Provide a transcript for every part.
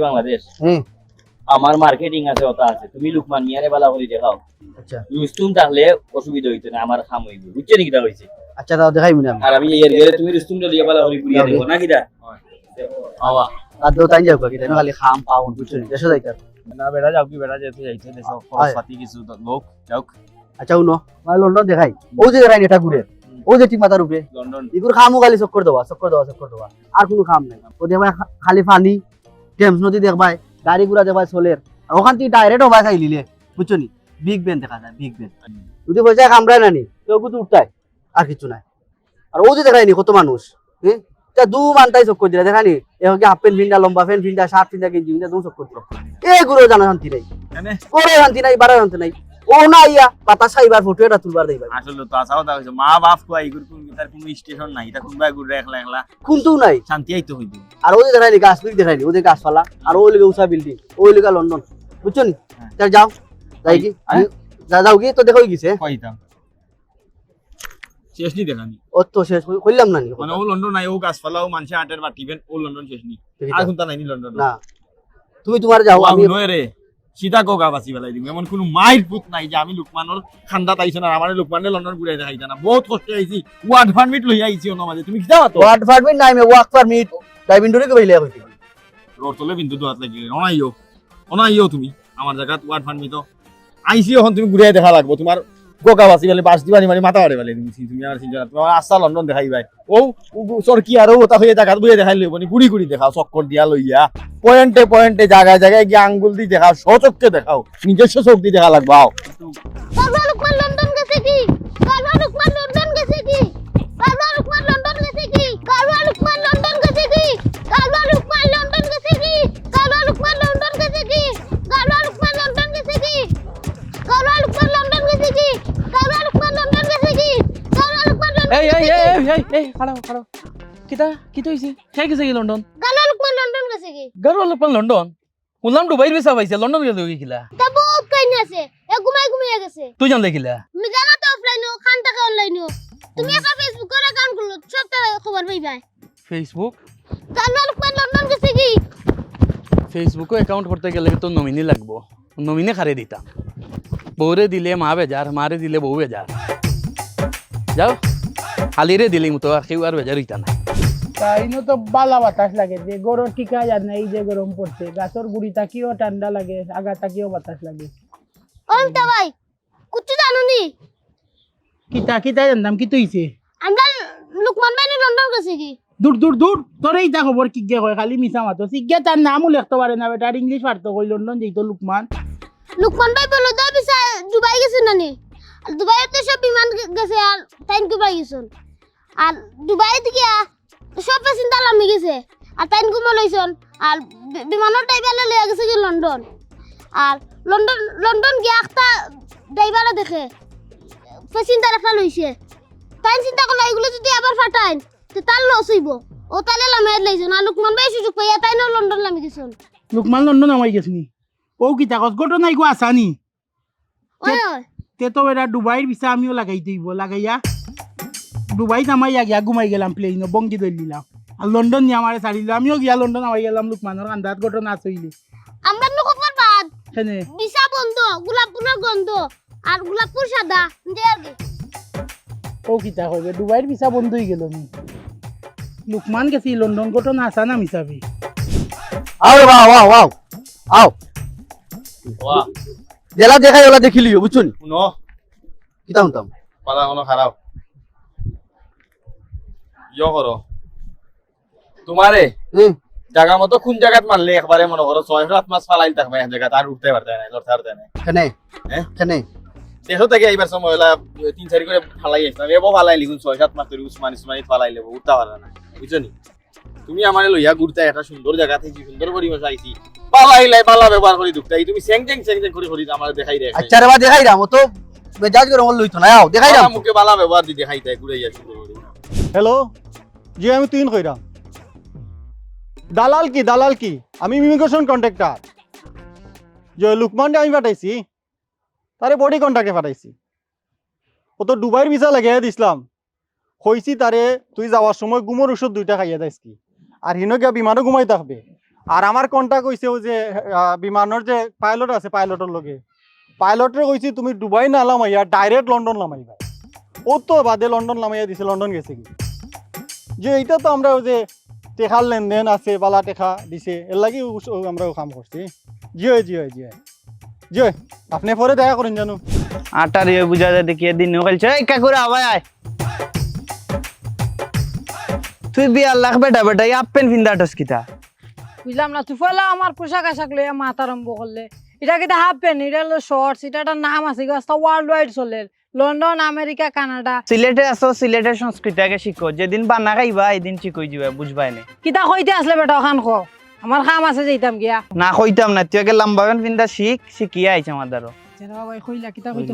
বাংলাদেশ? হুম। আমার মার্কেটিং আছে ওটা আছে। তুমি লুকমান মিয়ারে বালা করে দেখাও। আচ্ছা। রুস্তুম অসুবিধা হইতো না আমার খাম হইব। বুঝছ নাকি তা হইছে? আচ্ছা তাও মনে আমি আর আমি এর গেলে তুমি রুস্তুম দিয়ে বালা করে ঘুরিয়ে দেবো না কিটা? আওয়া আর দো তাই যাও কিটা খালি খাম পাউন বুঝছ নি দেশে যাইতা না বেড়া যাও কি বেড়া যেতে যাইতে দেশ খরচ পাতি কিছু লোক যাও আচ্ছা উনো মানে লন্ডন দেখাই ও যে দেখাই এটা ঘুরে ও যে ঠিক মাথার উপরে লন্ডন খামও খালি চক্কর দেওয়া চক্কর দেওয়া চক্কর দেওয়া আর কোনো খাম নাই ও দেখবাই খালি পানি টেমস নদী দেখবাই গাড়ি ঘোড়া দেখবাই চলের আর ওখান থেকে ডাইরেক্ট হবাই খাই লিলে বুঝছ নি বিগ বেন দেখা যায় বিগ বেন যদি পয়সা কামড়ায় না নি কেউ কিন্তু উঠতায় আর কিছু নাই আর ও যে দেখায়নি কত মানুষ হ্যাঁ তা দু মানটাই চক্কর দিলা দেখানি এখন কি হাফ প্যান্ট লম্বা প্যান্ট ফিন্ডা শার্ট ফিন্ডা গেঞ্জি ফিন্ডা দু চক্কর দিল। এগুলো জানা শান্তি নাই। কেনে? শান্তি নাই শান্তি নাই। ও না ইয়া বাতাস খাইবার ফটো এটা তুলবার দেইবার আসলে তো আসাও তা হইছে মা বাপ কই এগুর কোন তার কোনো স্টেশন নাই? এটা কোনবা গুড় একলা একলা? কিন্তু নাই। শান্তি আইতো হইতো। আর ওদের গাছ ওদের গাছপালা। আর ওই লিগে উষা বিল্ডিং ওই লিগে লন্ডন। বুঝছ নি? হ্যাঁ। যাও যাই কি? যা যাও কি তো দেখো গেছে। কইতাম শেষ নি দেখানি ও তো শেষ কইলাম না মানে ও লন্ডন নাই ও গাছপালা ও মানুষে আটের বাটিবেন ও লন্ডন শেষ নি। আর কোনটা নাই নি লন্ডন? না। তুমি তোমার যাও আমি নয় রে সীতা কোকা বাসি বেলাই দিব এমন কোনো মাইর পুত নাই যে আমি লুকমানোর খান্দা তাইছো না আমার লুকমানে লন্ডন ঘুরে দেখাইতা না। বহুত কষ্ট আইছি ওয়ার্ড পারমিট লই আইছি অন্য মাঝে তুমি কি যাও তো? ওয়ার্ড ডিপার্টমেন্ট নাই মে ওয়ার্ক পারমিট। ড্রাইভিং ডোরে কইলে হইতে রোড তলে বিন্দু দোয়াত লাগি অনাইও। অনাইও তুমি। আমার জায়গাত ওয়ার্ড পারমিট আইছি এখন তুমি ঘুরে দেখা লাগবো। তোমার কোকা বাসি বেলে বাস দিবানি মানে মাথা বাড়ে বেলে তুমি আমার চিন্তা তোমার আস্থা লন্ডন দেখাই ভাই। ও সর কি ও, তা হয়ে দেখা, বুঝে দেখাই লইব গুড়ি গুড়ি দেখাও, চক্কর দিয়া লইয়া। পয়েন্টে পয়েন্টে, জায়গায় জায়গায় গিয়ে আঙ্গুল দিয়ে দেখাও সচককে দেখাও, নিজস্ব চোখ দিয়ে দেখা লাগবো এই এই এই এই এই খাড়াও খাড়াও কিতা কিতা হইছে হে গেছে লন্ডন গালা লুকমান লন্ডন গেছে কি গারো লোকমান লন্ডন উলাম দুবাইর ভিসা পাইছে লন্ডন গেল গিলা তা বহুত কাহিনী আছে এ ঘুমাই ঘুমিয়ে গেছে তুই জান দেখিলা তুমি জানা তো অফলাইনও খান টাকা অনলাইনও তুমি একটা ফেসবুকের অ্যাকাউন্ট খুলো সব তার খবর পাইবা ফেসবুক গালা লুকমান লন্ডন গেছে কি ফেসবুকে অ্যাকাউন্ট করতে গেলে তো নমিনি লাগবো নমিনি খারে দিতাম বউরে দিলে মা বেজার মারে দিলে বউ বেজার যাও হালিরে দিলি মতো আর কেউ আর বেজার হইতা না তাইনো তো বালা বাতাস লাগে যে গরম টিকা যায় না এই যে গরম পড়ছে গাছর গুড়ি তাকিও ঠান্ডা লাগে আগা তাকিও বাতাস লাগে। অমিতা ভাই কুচ্ছু জানো নি? কিতা কিতা জানতাম কি তুইছে আমরা লুকমান ভাই লন্ডন গেছে কি? দূর দূর দূর তোর এইটা খবর কি গে কয় খালি মিছা মাতো। সিগে তার নামও লিখতে পারে না বেটার ইংলিশ পারতো কই লন্ডন যেত লুকমান। লুকমান ভাই বলো দা বিসা দুবাই গেছে না নি? আর দুবাইয়ের তো সব বিমান গেছে আর তাইন কুবাই গেছুন আর দুবাই থেকে সব পেসেঞ্জার নামি গেছে। আর তাইন কুমা লইছন। আর বিমানের ড্রাইভারে লইয়া গেছে কি লন্ডন আর লন্ডন লন্ডন গিয়া একটা ড্রাইভারে দেখে। পেসেঞ্জার একটা লইছে। তাইন চিন্তা করল এগুলো যদি আবার ফাটাইন তো তার লস হইব। ও তাহলে লামাই লাইছন আর লুকমান ভাই সুযোগ পাইয়া তাইনও লন্ডন নামি গেছন। লুকমান লন্ডন আমাই গেছনি। ও কিতা কস ঘটনা গো আসানি ওই ওই। তে তো বেটা দুবাইয়ের ভিসা আমিও লাগাই দিব লাগাইয়া। দুবাই নামাইয়া গিয়া ঘুমাই গেলাম প্লেনে বঙ্গি ধরে নিলাম আর লন্ডন নিয়ে আমার ছাড়িল আমিও গিয়া লন্ডন আমাই গেলাম লুকমানের আন্দাজ ঘটনা চইলে আমরা নকবার বাদ সেনে বিশা বন্ধ গোলাপপুরের গন্ধ আর গোলাপপুর সাদা দে কি ও কিতা হবে দুবাইয়ের ভিসা বন্ধ হয়ে গেল নি লুকমান গেছি লন্ডন ঘটনা আসা না মিসাবি আও ওয়াও ওয়াও ওয়াও আও জেলা দেখাই ওলা দেখিলিও বুঝছ নি কিতা হতাম পালা কোনো খারাপ ইয় করো। তোমারে? জায়গা মতো কোন জায়গাত মারলে একবারে মনে করো ছয় সাত মাস ফালাই থাকবে এক জায়গা আর উঠতে পারতে না লড়তে পারতে না কেনে? হ্যাঁ? কেনে? থেকে এইবার সময় হলা তিন চারি করে ফালাই আসলাম এবার ফালাই লিখুন ছয় সাত মাস ধরে উসমানি উসমানি ফালাই লেবো উঠতে পারে না। বুঝছ নি? তুমি আমার লইয়া ঘুরতে একটা সুন্দর জায়গা থেকে সুন্দর পরিবেশ আইছি। পালা ব্যবহার করি দুঃখটাই তুমি স্যাং চ্যাং স্যাং চ্যাং করে করি আমার দেখাই দেয় আচ্ছা রে দেখাই ও তো মেজাজ করে লইতো না আও দেখাই রাম। মুখে বালা ব্যবহার দি দেখাই দেয় ঘুরে যাচ্ছি হেল্ল' জি, আমি তুইন কইরাম দালাল কি দালাল কি? আমি ইমিগ্রেশন কন্ট্রাক্টর যে লুকমানকে আমি পাঠাইছি, তারে বডি কন্ট্রাক্টে পাঠাইছি। ও তো দুবাইয়ের ভিসা লাগিয়ে দিছিলাম। কইছি তারে, তুই যাওয়ার সময় গুমর ওষুধ দুইটা খাইয়া যাইস কি? আর হিনকিয়া বিমানও ঘুমাই থাকবে আর আমার কন্ট্যাক্ট ও যে বিমানের যে পাইলট আছে পাইলটের লগে। পাইলটরে কইছি, তুমি দুবাই না নামাইয়া ডাইরেক্ট লন্ডন নামাইবা। ও তো বাদে লন্ডন নামাইয়া দিছে লন্ডন গেছে কি? যে এইটা তো আমরা ওই যে টেকার লেনদেন আছে বালা টেকা দিছে এর লাগি আমরা কাম করছি জি হয় জি হয় জি হয় জি হয় আপনি পরে দেখা করেন জানো। আটার ইয়ে বুঝা যায় দেখি এদিন খেলছে। এই কাকুরা আবাই আয়। তুই বিয়ার লাখ বেটা বেটা এই আপেন ফিন্দাটস কিতা? বুঝলাম না তুই ফলা আমার পোশাক আশাক লইয়া মাথা আরম্ভ করলে। এটা কিন্তু হাফ প্যান্ট? এটা হলো শর্টস এটা একটা নাম আছে গাছটা ওয়ার্ল্ড ওয়াইড চলে। London America Canada. সিলেটে আছো সিলেটের সংস্কৃতি আগে শিখো যেদিন বানা খাইবা এদিন ঠিক যাবে বুঝবাই না কিতা কইতে আসলে বেটা ওখান ক? আমার কাম আছে যেতাম গিয়া। না কইতাম না তুই আগে লাম্বাগান ফিন্দা শিখ শিখিয়ে আইছে আমার দ্বারো কইলা কিতা কইতে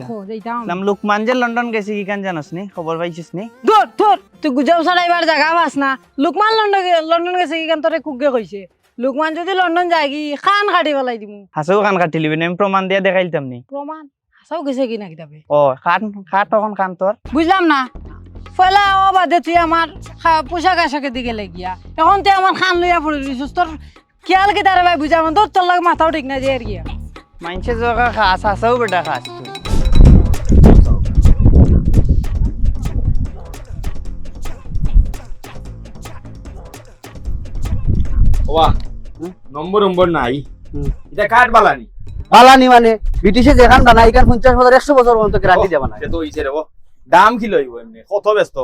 নাম লুকমান যে লন্ডন গেছি কি কান জানোস নি? খবর পাইছিস নি? দূর দূর তুই গুজাও ছাড়াইবার জায়গা পাস না। লুকমান লন্ডন লন্ডন গেছে কি কান তোরে কুকে কইছে। লুকমান যদি লন্ডন যায় কি খান কাটি পেলাই দিমু। হাসেও কান কাটি লিবি না? আমি প্রমাণ দিয়ে দেখাইতাম নি? প্রমাণ হাসাও গেছে কিতাবে ও খান খা তখন খান তোর। বুঝলাম না। ফলা ও বাদে তুই আমার পোশাক আশাকের দিকে লেগিয়া। এখন তুই আমার খান লইয়া পড়ে দিছিস তোর খেয়াল কি তারে ভাই বুঝাম তোর তোর লাগে মাথাও ঠিক না দিয়ে আর গিয়া। মাইনছে জগা খাস হাসেও বেটা খাস তুই। ওয়া নম্বর নম্বর নাই। এটা কাঠ বালানি বালানি মানে। ব্রিটিশে যেখান বানা এখান পঞ্চাশ বছর একশো বছর পর্যন্ত গ্যারান্টি দেবা না তো হইছে রে ও। দাম কি লইব এমনি? কত ব্যস্ত?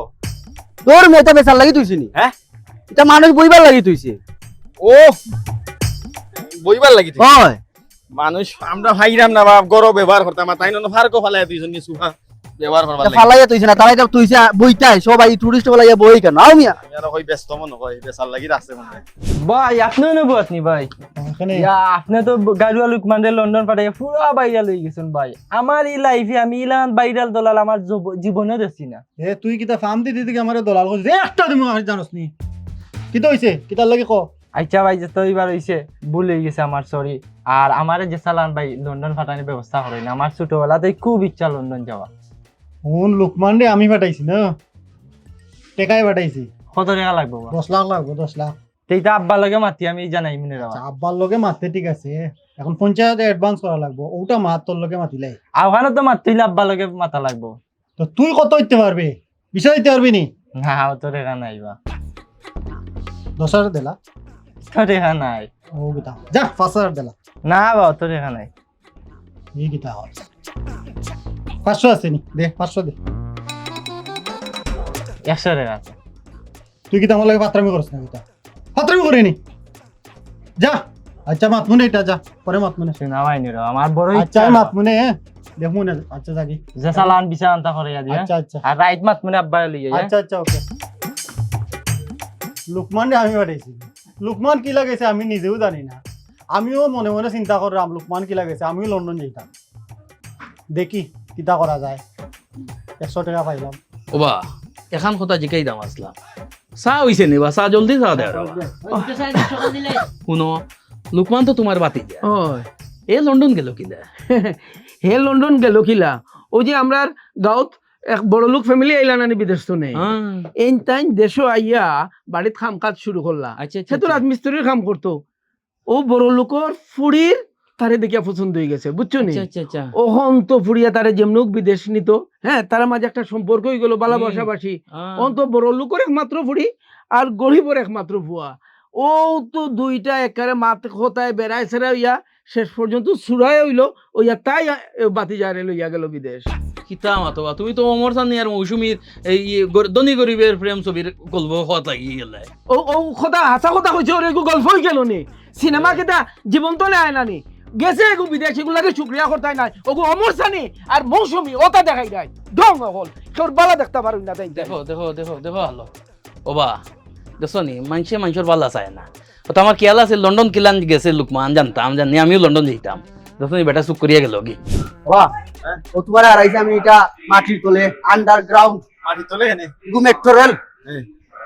তোর মেয়েটা বেচার লাগি তুইছি নি হ্যাঁ? এটা মানুষ বইবার লাগি তুইছে। ও! বইবার লাগি তুই। হয়। মানুষ আমরা ভাইরাম না বাপ গরো ব্যবহার করতাম তাই না ফারকো ফালাই দুইজন নিয়ে সুফা ব্যবহার করবার লাগে। ফালাইয়া তুইছে না তুইছে বইটাই সবাই টুরিস্ট ফালাইয়া বই কেন? আও মিয়া। আমি আর কই ব্যস্ত মনে হয় বেচার লাগি রাখছে মনে হয়। ভাই আপনিও নেব আপনি ভাই? আপনি তো গাড়ুয়া লুকমান রে লন্ডন পাঠাইয়া পুরা বাইরা লই গেছেন ভাই। আমার এই লাইফে আমি ইলান বাইরাল দলাল আমার জব- জীবনে দেখছি না। এ তুই কিতা ফার্ম দিতে দিকে আমার দলাল এ, একটা আর জানোস নি। কিতা হইছে? কিতার লাগে ক? আচ্ছা ভাই যে তো এবার হইছে ভুল হয়ে গেছে আমার সরি আর আমার যে চালান ভাই লন্ডন পাঠানোর ব্যবস্থা করেন। আমার ছোটবেলাতে খুব ইচ্ছা লন্ডন যাওয়া। কোন লোকমান রে আমি পাঠাইছি না। টেকাই পাঠাইছি। কত টাকা লাগবে? দশ লাখ লাগবে দশ লাখ। সেইটা আব্বার লগে মাতি আমি জানাই মিনে যাওয়া আচ্ছা, আব্বার লগে মারতে ঠিক আছে। এখন পঞ্চায়েত অ্যাডভান্স করা লাগবে ওটা মার তোর লগে মাতিলাই আর ওখানে তো মারতে হইলে আব্বার লগে মাথা লাগবো। তো তুই কত হইতে পারবি? বিষয় দিতে পারবি নি? না অত টাকা নাই বা দশ হাজার দিলা? অত টাকা নাই ও গীতা যা পাঁচ হাজার দিলা। না বা অত টাকা নাই এই গীতা হল পাঁচশো আছে নি? দে পাঁচশো দে। একশো টাকা আছে। তুই কিতা আমার লাগে পাত্রামি করছ না গীতা পাত্রামি করে নি। যা। আচ্ছা মাতমুনে এটা যা। পরে মাতমুনে রে আমার বড় আচ্ছা আমি মাতমুনে দেখমু না আচ্ছা জাগি। যে চালান বিচার আনতা করে আচ্ছা আচ্ছা। আর রাইট মাত মানে আব্বা লিয়ে আচ্ছা আচ্ছা ওকে। লুকমান আমি পাঠাইছি লুকমান কি লাগাইছে আমি নিজেও জানি না। আমিও মনে মনে চিন্তা করলাম লুকমান কি লাগাইছে আমিও লন্ডন যেতাম দেখি কিতা করা যায়। একশো টাকা পাইলাম ওবা এখান কথা জিকাই দাম আসলাম চা হইছে নি বা চা জলদি চা দে শুনো লুকমান তো তোমার বাতি এ লন্ডন গেল কিনা হে লন্ডন গেল কিলা ও যে আমরা গাঁৱত এক বড় লোক ফ্যামিলি আইলা নানি বিদেশ তো নেই? এই টাইম দেশও আইয়া বাড়িত কাম কাজ শুরু করলা। আচ্ছা সে তো রাজমিস্ত্রির কাম করতো। ও বড় লোকর ফুড়ির তারে দেখিয়া পছন্দ হয়ে গেছে বুঝছ নি? আচ্ছা আচ্ছা ওহন তো ফুড়িয়া তারে যেমনুক বিদেশ নিত হ্যাঁ তার মাঝে একটা সম্পর্ক হয়ে গেল বালা বাসাবাসি। অন্ত বড় লোকের একমাত্র ফুড়ি আর গরিবর একমাত্র ভুয়া। ও তো দুইটা একারে মাত খোতায় বেড়ায় সেরা ইয়া শেষ পর্যন্ত সুরায় হইল ওইয়া তাই বাতি যারে লইয়া গেল বিদেশ। কিতা মাতবা তুমি তো অমর সানি আর মৌসুমীর এই ধনী গরিবের প্রেম ছবির গল্প হওয়া লাগি গেলে। ও ও কথা হাসা কথা কইছে ওর এগু গল্প হই গেল নি। সিনেমা কেটা জীবন তো নেয় না নি গেছে এগু বিদেশ এগুলাকে শুক্রিয়া করতাই নাই। ওগু অমর সানি আর মৌসুমী ওটা দেখাই যায় ঢং হল। তোর বালা দেখতে পারুন না তাই দেখো। দেখো দেখো দেখো আলো। ওবা দেখছ নি? মানুষে মানুষের বালা চায় না। ও তো আমার খেয়াল আছে? লন্ডন কিলান গেছে লুকমান জানতাম জানি আমিও লন্ডন যেতাম দেখো নি বেটা চুপ করিয়া গেল কি? বাহ ও তোমার আর আইছে আমি এটা মাটির তলে আন্ডারগ্রাউন্ড মাটি তোলে এনে? গু মেট্রো রেল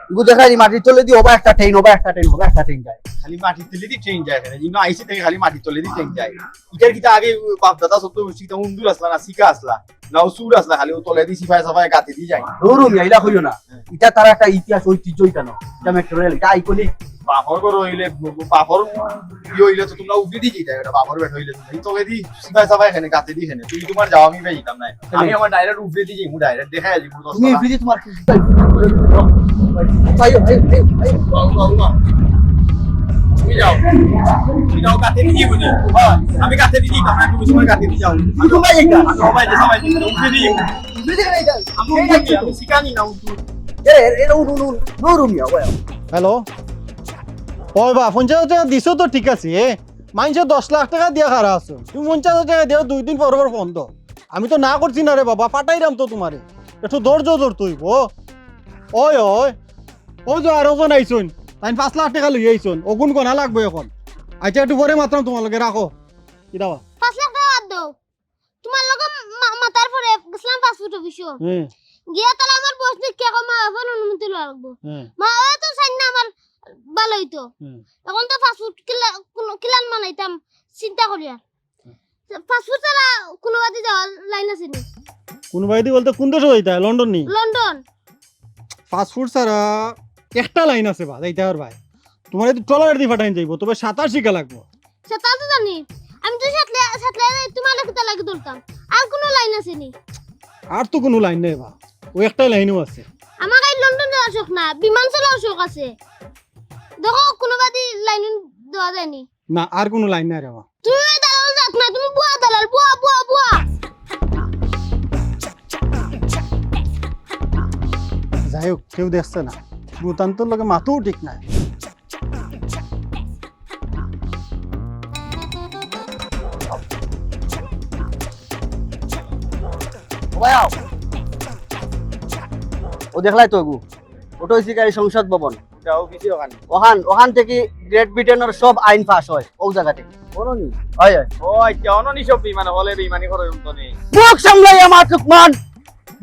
এগুলো দেখা যায় মাটির তলে দিয়ে হবা একটা ট্রেন হবা একটা ট্রেন হবা একটা ট্রেন যায়। খালি মাটির তলে দিয়ে ট্রেন যায় এখানে। ইনো আইসি থেকে খালি মাটির তলে দিয়ে ট্রেন যায়। ইটার কিটা আগে বাপ দাদা সত্য সিটা উন্দুর আসলা না সিকা আসলা। না সুর আসলা খালি ও তলে দিয়ে সিফাই সাফাই গাতে দিয়ে যায়। দৌড়ুম ইলা কইও না এটা তার একটা ইতিহাস ঐতিহ্য এটা না এটা মেট্রো রেল এটা আইকনিক বাপর করো হইলে বাপর ইয়ে হইলে তো তোমরা উঠে দিয়ে যাই এটা বাপর বেট হইলে তুমি তলে দি সিফাই সাফাই এখানে গাতে দিয়ে এখানে। তুমি তোমার যাও আমি ভাই না আমি আমার ডাইরেক্ট উঠে দিয়ে যাই মু ডাইরেক্ট দেখা যাই তুমি ফ্রিজে তোমার আইও। তুমি যাও। তুমি যাও গাতে দিয়ে যাব আমি দিয়ে তুমি সময় দিয়ে যাও। যাইতা? আমি সবাই যে সবাই উঠে আমি আমি শিখানি না উঠু। এ। ওয়া। হ্যালো? হয় বা পঞ্চাশ টাকা দিছো তো ঠিক আছে মাইনছে দশ লাখ টাকা দিয়া খারা আছো। তুমি পঞ্চাশ টাকা দিও দুই দিন পর পর ফোন তো আমি তো না করছি না রে বাবা পাঠাইলাম তো তোমারে। একটু ধৈর্য ধর তুই ও। ওই ওই। ওই যে আরও জন আইসুন। তাই পাঁচ লাখ টাকা লই আইসুন অগুন কোনা লাগবে এখন। আচ্ছা একটু পরে মাত্রাম তোমালোকে রাখো। কি দাও পাঁচ লাখ টাকা বাদ দাও। তোমার লগে মা- মাথার পরে গেছিলাম পাসপোর্ট অফিসও হুম। গিয়া তাহলে আমার বস দেখে এখন মা বাবার অনুমতি লওয়া লাগবো। মা বাবা তো চাই না আমার ভালো হইতো। এখন তো ফাস্টফুড কিলান বানাইতাম চিন্তা করি আর ফাস্টফুড ছাড়া কোনো বাদে যাওয়ার লাইন আছে নি? কোন ভাই দি বলতে কোন দেশে যাইতা লন্ডন নি? লন্ডন ফাস্ট ফুড ছাড়া একটা লাইন আছে বা যাইতে আর ভাই। তোমার এই ট্রলার দিয়ে ফাটাইন যাইব তবে সাঁতার শিখা লাগবো। সেটা তো জানি। আমি তো সাতলে সাতলে তোমার দেখতে লাগে ধরতাম। আর কোনো লাইন আছে নি? আর তো কোনো লাইন নেই বা। ওই একটা লাইনও আছে। আমার এই লন্ডন যাওয়ার শখ না বিমান চালার শখ আছে। দেখো কোনো বাদি লাইন দেওয়া যায়নি। না আর কোনো লাইন নাই রে বা তুমি দালাল যাক না তুমি বুয়া দালাল বুয়া বুয়া বুয়া। যাই হোক কেউ দেখছে না। ভূতান্তর লগে মাথাও ঠিক নাই। ও দেখলাই তো এগু ওটা হইছে গাড়ি সংসদ ভবন ওখানে। ওখান থেকে গ্রেট ব্রিটেনের সব আইন পাস হয় ও জায়গা থেকে বলনি হয় হয়। ও আচ্ছা অননি সব বিমান হলে বিমানি করে তো নেই মুখ সামলাই আমার লুকমান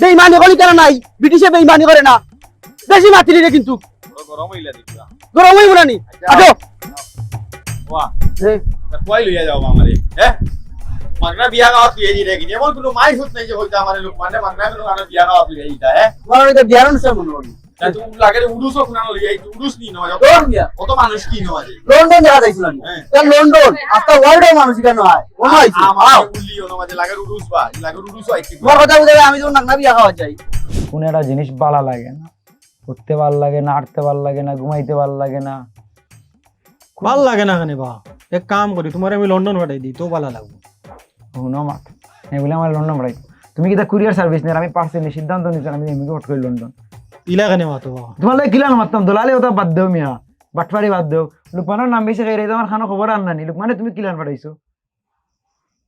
বেইমানি করি কেন নাই ব্রিটিশে বেইমানি করে না। বেশি মাতিলি রে কিন্তু গরম হইলা দিবা গরম হইব না নি। আটো ওয়া। কই লইয়া যাও আমারে হ্যাঁ মাগনা বিয়া গাওয়াত লইয়া দিলে কি? এমন কোনো মাই সুত নাই যে হইতা আমারে লোক মানে মাগনা কোনো আমরা বিয়া হ্যাঁ তোমার অনুষ্ঠান মনে হল তা তুমি লাগে উডুস কোনা লইয়া দিতা উডুস নি নয় কোন বিয়া? কত মানুষ কি নয় লন্ডন দেখা যাইছিল আমি হ্যাঁ। তা লন্ডন আজকাল ওয়ার্ল্ডের মানুষ কেন হয়? মনে আমার মাঝে লাগে উডুস বা লাগে উডুস হয় কি তোমার কথা বুঝে আমি যখন নাকনা বিয়া খাওয়া যাই। কোন একটা জিনিস ভালো লাগে না। উঠতে ভালো লাগে না হাঁটতে ভালো লাগে না ঘুমাইতে ভালো লাগে না। ভালো লাগে না কেন বা এক কাম করি তোমার আমি লন্ডন পাঠাই দিই তো ভালো লাগবে। শুনো মাত এই বলে আমার লন্ডন পড়াই তুমি কি কুরিয়ার সার্ভিস নেই আমি পার্সেন্ট সিদ্ধান্ত নিচ্ছেন আমি এমনি হট করি লন্ডন। ইলা কেন মাতো তোমার লাগে কিলান মারতাম দলালি ওটা বাদ দেও মিয়া। বাটফারি বাদ দেও। লুকমানের নাম বেশি খাই তোমার খানো খবর আর নানি। লুকমানে তুমি কিলান পাঠাইছো।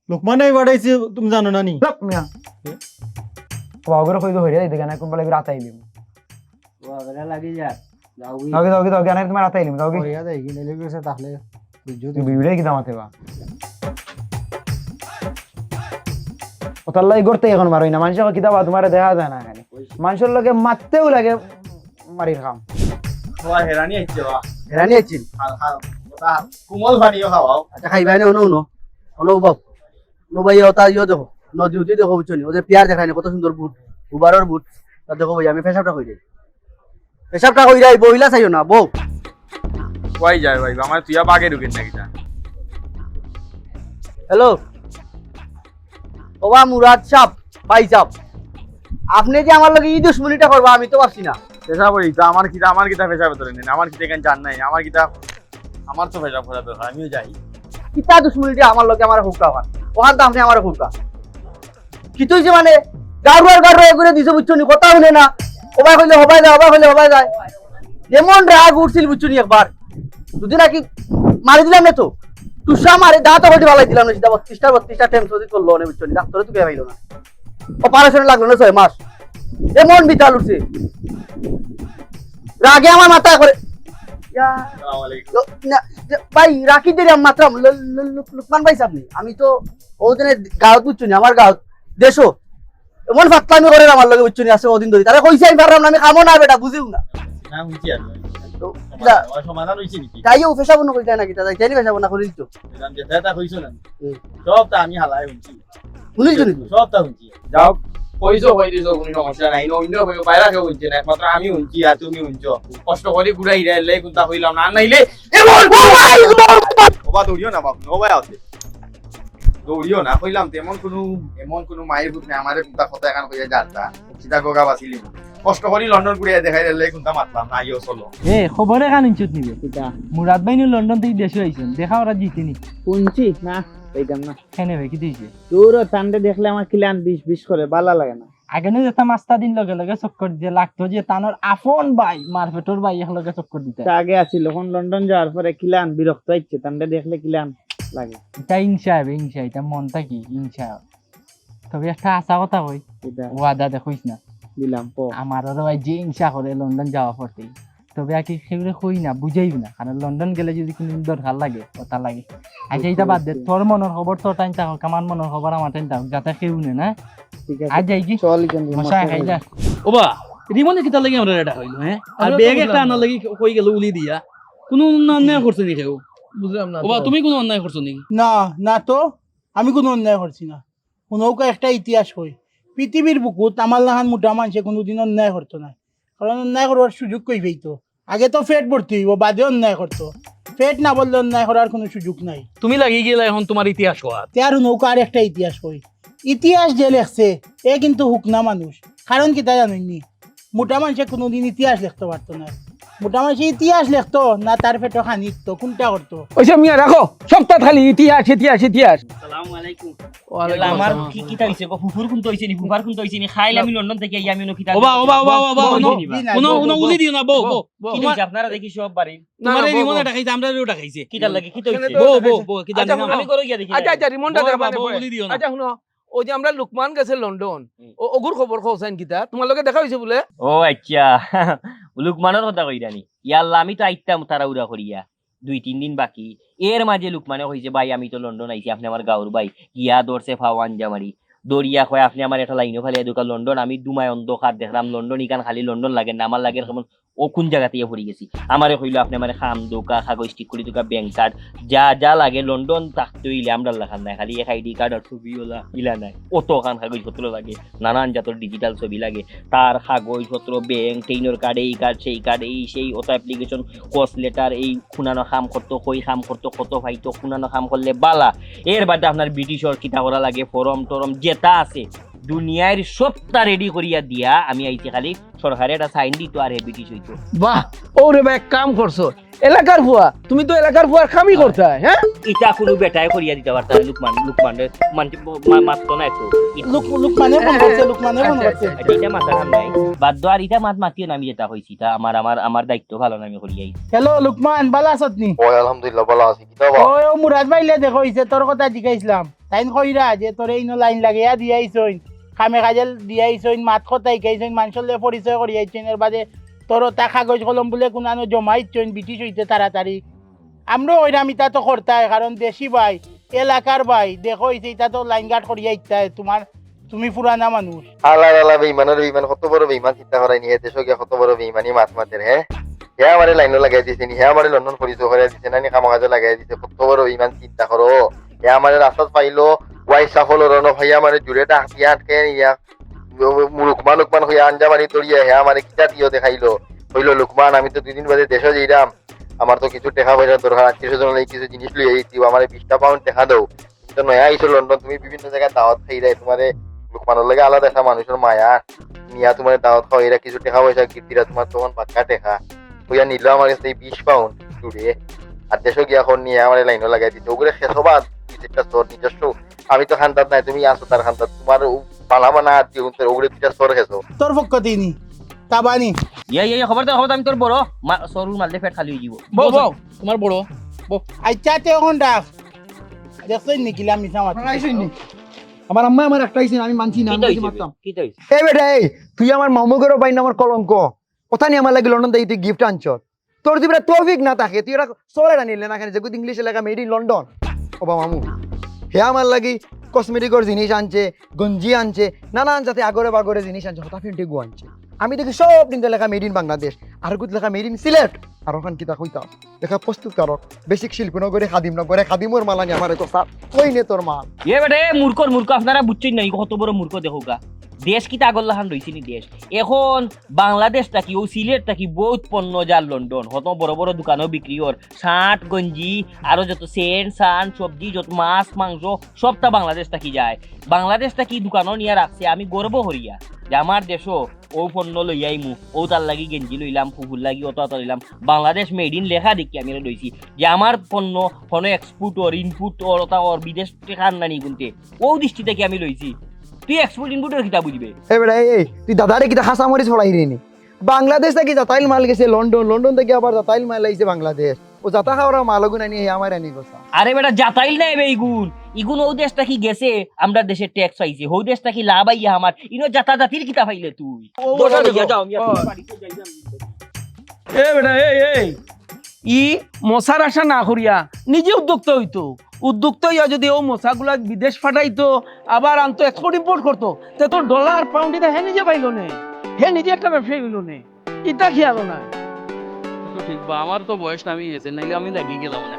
লোকমানে পাঠাইছি তুমি জানো না নি সব মিয়া বাবুরে কই হইরে এই দেখে না কোন বলে রাতাই দেই ওতাল্লাই করতে এখন মারই না মানুষকে কিতাবা তোমার দেখা যায় না এখানে মানুষের লগে মারতেও লাগে মারির খাম। হেরানি কুমল খাওয়াও আচ্ছা খাইবাই না অনু অনু বাপ। ওটা ইয়ে দেখো। নদী উঠি দেখো বুঝছ নি? ওদের পেয়ার দেখায় না কত সুন্দর বুট। উবারের বুট তা দেখো ভাই আমি পেশাবটা কই যাই পেশাবটা কই যাই বইলা চাইও না বউ। কই যায় ভাই আমার তুইয়া বাগে ঢুকেন নাকি তা? হ্যালো? ওবা মুরাদ সাপ ভাই সাপ। আপনি যে আমার লগে এই দুশ্মনীটা করবা আমি তো পারছি না। পেশা বলি তো আমার কিতা আমার কিতা পেশা ভেতরে নেই? আমার কিতা এখানে জান নাই? আমার কিতা আমার তো পেশা করা দরকার আমিও যাই। কিতা দুশ্মনীটা আমার লগে আমার হুকা হন ওখান তো আপনি আমার হুকা কি তুই যে মানে গাড়ুয়ার গাড়ুয়া করে দিছে বুঝছ নি কথা হলে না। ওবাই কইলে হবাই যায় কইলে হবাই যায়। এমন রাগ উঠছিল একবার। দুদিন নাকি মারি দিলাম না তো। মারে দাঁত ভালাই দিলাম না সেটা বত্রিশটা বত্রিশটা টেম সদি করল না ডাক্তারে তো কে পাইলো না। অপারেশনে লাগল না ছয় মাস। এমন বিতাল উঠছে। রাগে আমার মাথা করে। ভাই রাখি দেরি মাত্র লুকমান ভাই সামনে। আমি তো ওদিনে গাঁত বুঝছুনি আমার গাঁত। দেশো। এমন ফাতলামি করে আমার লগে বুঝছ নি? আছে ওদিন ধরে। তারা কইছে আমি পারলাম না আমি খামো না বেটা বুঝিও না। না তো হয়েছে নাকি? তাইও নাকি তাই জানি না। সব তা আমি হালাই নাকি? সব তা শুনছি যাও কইছো কই দিছো কোনো সমস্যা নাই। নো অন্য কেউ বাইরে কেউ হইছে না একমাত্র আমি শুনছি আর তুমি শুনছো কষ্ট করে ঘুরাই হইলাম না নাইলে ওবা দৌড়িও না বাপ ওবা আছে। দৌড়িও না কইলাম তো এমন কোনো এমন কোনো মায়ের ভূত নেই আমারে কোনটা কথা এখান কইয়া যাতা সীতা গোগা বাঁচিলি কষ্ট করি লন্ডন ঘুরিয়ে দেখাই দিলে কোনটা মাতলাম না আইও চলো। এ খবরে কান ইনচুত নিবে মুরাদ ভাই নি লন্ডন থেকে দেশে আইছেন দেখা ওরা জিতেনি শুনছি না এইটাম না। কেনে ভাই কি দিছে? তোর টান্ডে দেখলে আমার কিলান বিষ বিষ করে বালা লাগে না। আগে না যেতাম মাস্তা দিন লগে লগে চক্কর দিয়ে লাগতো যে তানোর আফন ভাই মারপেটোর ভাই এক লগে চক্কর দিতে। আগে আছিল এখন লন্ডন যাওয়ার পরে কিলান বিরক্ত হচ্ছে টান্ডে দেখলে কিলান লাগে। এটা ইনসা হবে এটা মন থাকি ইনসা তবে একটা আশা কথা কই ওয়াদা দেখোইস না? দিলাম আমার আরও ভাই যে করে লন্ডন যাওয়া পড়তেই। তবে আর কি সেগুলো কই না বুঝাইবি না। কারণ লন্ডন গেলে যদি কোনো দরকার লাগে কথা লাগে। আচ্ছা এটা বাদ দে তোর মনের খবর তোর টাইম থাকুক আমার মনের খবর আমার টাইম থাকুক যাতে কেউ নে না? আজ যাই কি চল মশা খাই যা ওবা রিমনে কিতা লাগি আমরা এটা হইল হ্যাঁ আর ব্যাগ একটা বুঝলাম আনা লাগি কই গেল উলি দিয়া। কোনো অন্যায় করছে নি কেউ বুঝলাম না ওবা তুমি কোনো অন্যায় করছ নাকি? না না তো আমি কোনো অন্যায় করছি না। কোনোকে একটা ইতিহাস কই। পৃথিবীর বুকুত আমার লাহান মোটা মানুষে কোনোদিন অন্যায় করতো না। কারণ অন্যায় করার সুযোগ কই পেইতো? আগে তো ফেট ভর্তি হইব বাদে অন্যায় করতো। ফেট না বললে অন্যায় করার কোনো সুযোগ নাই। তুমি লাগি গেলে এখন তোমার ইতিহাস হওয়ার তার নৌকা আর একটা ইতিহাস কই। ইতিহাস যে লেখছে এ কিন্তু হুকনা মানুষ। কারণ কি তা জানেননি মোটা মানুষে কোনোদিন ইতিহাস লিখতে পারতো না। মোটা মানুষে ইতিহাস লিখতো না তার পেটো খানিকতো কোনটা করতো? ওইসব মিয়া রাখো সপ্তাহ খালি ইতিহাস ইতিহাস ইতিহাস। আসসালামু আমার কি কিতা হইছে গো? ফুফুর কোন হইছে নি ফুফার কোন হইছে নি। খাইলে আমি লন্ডন থেকে আই আমি নকিতা ওবা ওবা ওবা ওবা বউ, ওনো বউ, দিন আয়, ওনো বউ, ওনো বউ, উলি দিও না বউ বউ কি হইছে আপনারা দেখি সব বাড়ি না, না, তোমার বউ, রিমনে বউ। দেখাইছে আমরা লাগে? কি হইছে? বউ বউ বউ কি জানি আচ্ছা, না। বলো। আমি করে গিয়া দেখি আচ্ছা আচ্ছা রিমনটা দেখবা বউ, উলি দিও না। আচ্ছা শুনো ও যে আমরা লুকমান গেছে লন্ডন ওগুর খবর খোসাইন কিতা? তোমার লগে দেখা হইছে বলে? ও আচ্ছা। লুকমানের কথা কইরানি ইয়াল্লা আমি তো আইতাম তারা উড়া করিয়া দুই, তিন দিন বাকি। এর মাঝে লুকমানে কইছে ভাই, আমি তো লন্ডন আইছি আপনি আমার গাঁর ভাই। গিয়া দৌড়ছে ফাওয়ান জামারি দৌড়িয়া কয়, আপনি আমার একটা লাইনও ফেলে দোকান লন্ডন আমি দুমায় অন্ধকার দেখলাম লন্ডন ইখান খালি লন্ডন লাগে না আমার লাগে। ও কোন জায়গাতে ইয়ে পড়ে গেছি? আমারে কইলো, আপনি আমার খাম, দোকা, কাগজ ঠিক করে দোকা ব্যাংক কার্ড যা যা লাগে লন্ডন থাকতে হইলে আমরা লাগান নাই, খালি এক আইডি কার্ড আর ছবি ইলা নাই। অত খান কাগজপত্র লাগে, নানান জাতের ডিজিটাল ছবি লাগে। তার কাগজপত্র ব্যাংক ট্রেনের কার্ড এই কার্ড সেই কার্ড এই, সেই, অত অ্যাপ্লিকেশন কস্ট লেটার এই, খুনানো কাম করতো, কই কাম করতো, কত ফাইতো খুনানো কাম করলে বালা। এর বাদে আপনার ব্রিটিশর কিতা করা লাগে ফরম টরম যেটা আছে দুনিয়ার সবটা রেডি করিয়া দিয়া আমি আইছি খালি সরকারে একটা সাইন দিত আর ব্রিটিশ হইতো। বাহ ও রে ভাই কাম করছ। এলাকার ফুয়া তুমি তো এলাকার ফুয়ার কামই করতে হ্যাঁ? ইটা কোনো বেটায় করিয়া দিতে পারতাম লুকমান লুকমান মানতে মারতো না এত। লুক লুকমানে ফোন করছে লুকমানে ফোন করছে। আচ্ছা, এটা মাথা ঠান্ডা নাই। বাধ্য আর ইটা মাত মাতিও না আমি যেটা হয়েছি তা আমার আমার আমার দায়িত্ব ভালো না আমি করিয়াই হ্যালো লুকমান ভালো আছত নি ওই আলহামদুলিল্লাহ ভালো আছি। কিতা ও ও মুরাদ ভাইলে দেখো হইছে তোর কথা জিগাইছিলাম। তাইন কইরা যে তোর এই লাইন লাগাইয়া দিয়াইছইন। কামে কাজে দিয়াইছইন, মাত কথা শিকাইছইন মানুষের লে পরিচয় করিয়াইছইন, এর বাদে তোর তা কাগজ কলম বলে কোনানো জমাইছইন, ব্রিটিশ হইতে তাড়াতাড়ি। আমরাও ওইরাম ইটা তো করতাই, কারণ দেশি ভাই এলাকার দেখো হইছে তো লাইন গার্ড করিয়া ইত্যাই তোমার, তুমি পুরানা মানুষ। আল্লাহ আল্লাহ বেইমানের বেইমান কত বড় বেইমান চিন্তা করাই নিয়ে দেশ গিয়া কত বড় বেইমানি মাছ মাতের হ্যাঁ হে আমারে লাইনও লাগাই দিছে নি, হে আমারে লন্ডন পরিচয় করে দিছে নানি কাম কাজে লাগাই দিছে, কত বড় বেইমান চিন্তা করো। হে আমারে রাস্তাত পাইলো ওয়াই সাফল রন ভাই আমারে জুড়ে ডাকিয়া আটকে ইয়া লুকমান লুকমান হইয়া আঞ্জা মারি তরিয়া হে আমারে কিতা দিও দেখাইলো হইল লুকমান আমি তো দুদিন বাদে দেশে যাইরাম আমার তো কিছু টাকা পয়সা দরকার আত্মীয় স্বজন লাগি কিছু জিনিস লই আইছি আমারে বিশটা পাউন্ড টাকা দাও তো নয়া আইছো লন্ডন তুমি বিভিন্ন জায়গায় দাওয়াত খাই দেয় তোমারে লুকমানের লাগে আলাদা একটা মানুষের মায়া নিয়া তোমার দাওয়াত খাওয়া এরা কিছু টাকা পয়সা গিফটিরা তোমার তখন বাচ্চা টেকা হইয়া নিল আমার কাছে এই বিশ পাউন্ড জুড়ে আর দেশো গিয়া এখন নিয়ে আমার লাইনও লাগাই দিতে ওগুলো শেষবা দুই নিজস্ব আমি তো খান্দাত নাই তুমি আসো তার খান্দাত তোমার পালা বানা আর দিয়ে ওগুলো দুইটা স্তর খেছো। তোর পক্ষ দিনি? তাবানি। ইয়া ইয়া খবর তো খবর আমি তোর বড়। সরুর মারলে পেট খালি হয়ে যাব বউ বউ তোমার বড়। আচ্ছা তে ডাক দেখছই নিকিলাম মিশা মাত আমার আম্মা আমার একটা আইছে আমি মানছি না আমি মারতাম। কি হইছে? এই বেটা এই তুই আমার মামুগের বাইন আমার কলঙ্ক। কথা নিয়ে আমার লাগে লন্ডন থেকে তুই গিফট আনছ। তোর যদি ট্রফিক না থাকে তুই ওরা সরে আনিলে না যে ইংলিশে লেখা মেড ইন লন্ডন ওবা মামু। হে আমার লাগি কসমেটিকর জিনিস আনছে, গঞ্জি আনছে, নানান জাতি আগরে বাগরে জিনিস আনছে হতা ফিন্টি গু আনছে। আমি দেখি সব দিন লেখা মেড ইন বাংলাদেশ আর গুত লেখা মেড ইন সিলেট আর ওখান কিতা কইতাম লেখা প্রস্তুতকারক শিল্প নগরে খাদিম নগরে খাদিমর মালানি আমার তো স্যার কই নে তোর মাল? এ বেটে মূর্খর মূর্খ আপনারা বুঝছেন নাই, কত বড় মূর্খ দেখো গা দেশ কি তাগল লাহান রয়েছে নি দেশ? এখন বাংলাদেশটা কি, ও সিলেটটা কি, বহুত পণ্য যার লন্ডন হত বড় বড় দোকানও বিক্রি ওর শার্ট, গঞ্জি, আরও যত সেন্ট সান সবজি, যত মাছ, মাংস সবটা বাংলাদেশটা কি যায়। বাংলাদেশটা কি দোকানও নিয়ে রাখছে, আমি গর্ব হরিয়া যে আমার দেশও ও পণ্য লইয়াই মু ও তার লাগি গেঞ্জি লইলাম ফুফুর লাগি অত অত লইলাম। বাংলাদেশ মেড ইন লেখা দেখি আমি লইছি। যে আমার পণ্য কোনো এক্সপোর্ট ওর ইনপুট ওর ওটা ওর বিদেশ থেকে আন্নানি গুনতে, ও দৃষ্টি থেকে আমি লইছি? তুই এক্সপোর্ট ইনপুটের কিতা বুঝবে। এ বেটা এই এই, তুই দাদারে কিতা হাসা মরিস ছড়াই রে নি বাংলাদেশ থেকে জাতাইল মাল গেছে লন্ডন লন্ডন থেকে আবার জাতাইল মাল আইছে বাংলাদেশ। ও জাতা খাওয়ার মাল গুণ আনি আমার আনি গেছা। আরে বেটা যাতাইল নাই বে ইগুন ইগুন ও দেশটা কি গেছে আমরা দেশের ট্যাক্স পাইছে। হৌ দেশটা কি লাভ আইয়া আমার ইনো যাতা জাতির কিতা পাইলে তুই লইয়া যাও, যাইলাম। এ বেটা এই এই। ই মশার আশা না করিয়া নিজে উদ্যোক্ত হইতো। উদ্যোক্তা হইয়া যদি ও মশাগুলা বিদেশ পাঠাইতো, আবার আনতো এক্সপোর্ট ইম্পোর্ট করতো, তে তো ডলার পাউন্ড হে নিজে পাইল নে। হে নিজে একটা ব্যবসায়ী হইল নে। ইটা খেয়াল না? ঠিক, বা আমার তো বয়স নামি গেছে, নাইলে আমি লাগি গেলাম না